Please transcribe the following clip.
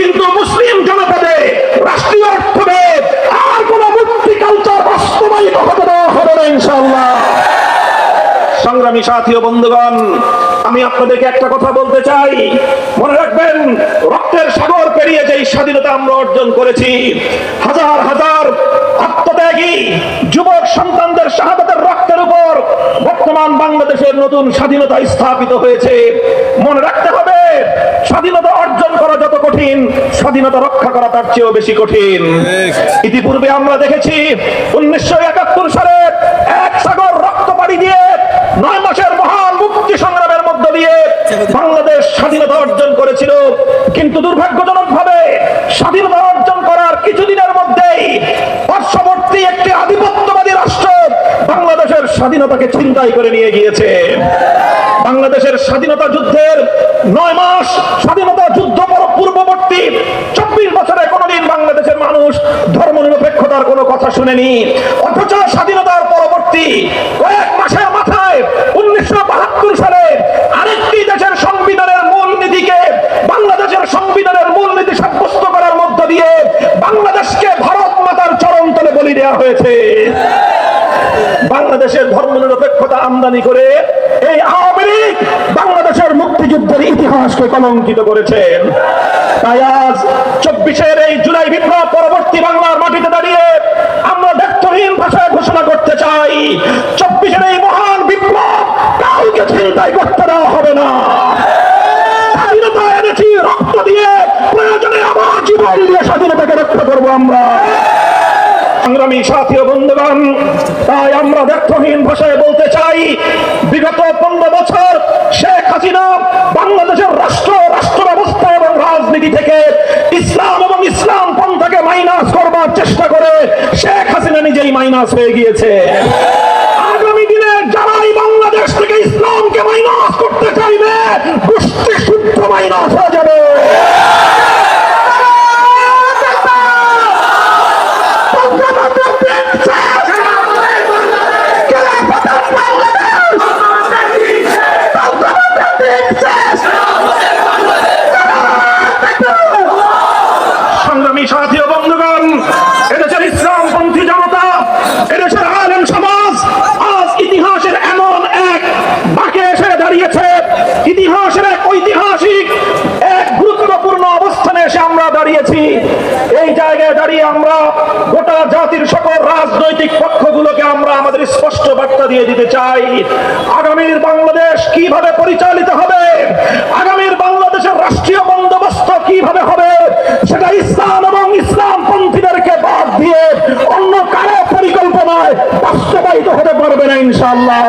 কিন্তু মুসলিম জনপদে, রাষ্ট্রীয় অর্থভেদ আর কোন মুক্তি কালচার বাস্তবায়িত হতে দেওয়া হবে না ইনশাল্লাহ সংগ্রামী সাথী ও বন্ধুগণ, আমি আপনাদেরকে একটা কথা বলতে চাই। মনে রাখবেন, রক্তের সাগর পেরিয়ে যে স্বাধীনতা আমরা অর্জন করেছি, হাজার হাজার আত্মত্যাগী যুবক সন্তানদের শাহাদাতের রক্তের উপর বর্তমান বাংলাদেশের নতুন স্বাধীনতা স্থাপিত হয়েছে। মনে রাখতে হবে, স্বাধীনতা অর্জন করা কঠিন স্বাধীনতা রক্ষা করা তার চেয়েও বেশি কঠিন। ইতিপূর্বে আমরা দেখেছি উনিশশো একাত্তর সালে এক সাগর রক্ত পাড়ি দিয়ে নয় মাসের মহান মুক্তি সংগ্রামের মধ্য দিয়ে বাংলাদেশ স্বাধীনতা অর্জন করেছিল। কিন্তু দুর্ভাগ্যজনক ভাবে স্বাধীনতা অর্জন করার কিছুদিনের মধ্যেই পার্শ্ববর্তী একটি আধিপত্যবাদী রাষ্ট্র বাংলাদেশের স্বাধীনতাকে ছিনতাই করে নিয়ে গিয়েছে। বাংলাদেশের স্বাধীনতা যুদ্ধের নয় মাস স্বাধীনতা চব্বিশ বছরে কোনোদিন বাংলাদেশের মানুষ ধর্ম নিরপেক্ষতার কোনো কথা শুনেনি। অথচ স্বাধীনতার পরবর্তী কয়েক মাসের মাথায় উনিশশো বাহাত্তর সালে আরেকটি দেশের সংবিধানের মূল নীতিকে বাংলাদেশের সংবিধানের মূল নীতি সাব্যস্ত করার মধ্য দিয়ে বাংলাদেশকে ভারত মাতার চরম তলে বলি দেওয়া হয়েছে। বাংলাদেশের ধর্ম নিরপেক্ষতা আমদানি করে এই আওয়ামী লীগ ইতিহাসকে কলঙ্কিত করেছেন তাই আজ চব্বিশের এই জুলাই বিপ্লব পরবর্তী বাংলার মাটিতে দাঁড়িয়ে আমরা ব্যক্তহীন ভাষায় ঘোষণা করতে চাই। চব্বিশের এই মহান বিপ্লব কাউকে চিন্তাই করতে দেওয়া হবে না। এনেছি, রক্ত দিয়ে, প্রয়োজনে আমার জীবন দিয়ে স্বাধীনতাকে রক্ষা করব আমরা। সংগ্রামী সাথী ও বন্ধুগণ, তাই আমরা ব্যর্থহীন ভাষায় বলতে চাই, বিগত পনেরো বছর শেখ হাসিনা বাংলাদেশের রাষ্ট্র রাষ্ট্র ব্যবস্থা এবং রাজনীতি থেকে ইসলাম এবং ইসলাম পন্থাকে মাইনাস করবার চেষ্টা করে শেখ হাসিনা নিজেই মাইনাস হয়ে গিয়েছে আগামী দিনে যারাই বাংলাদেশ থেকে ইসলামকে মাইনাস করতে চাইবে গোষ্ঠী শুদ্ধ মাইনাস হয়ে যাবে সংগ্রামী সাথী বন্ধুগণ, এদেশের ইসলামপন্থী জনতা, এদেশের আলেম সমাজ, আজ ইতিহাসের এমন এক বাঁকে এসে দাঁড়িয়েছে। ইতিহাসের এক ঐতিহাসিক, এক গুরুত্বপূর্ণ অবস্থানে এসে আমরা দাঁড়িয়েছি। এই জায়গায় দাঁড়িয়ে আমরা গোটা জাতির সকল রাজনৈতিক পক্ষগুলোকে আমরা আমাদের স্পষ্ট দিয়ে দিতে চাই। আগামীর বাংলাদেশ কীভাবে পরিচালিত হবে? আগামীর বাংলাদেশের রাষ্ট্রীয় বন্দোবস্ত কীভাবে হবে? সেটা ইসলাম এবং ইসলাম পন্থীদেরকে বাদ দিয়ে অন্য কারও পরিকল্পনায় বাস্তবায়িত হতে পারবে না ইনশাআল্লাহ।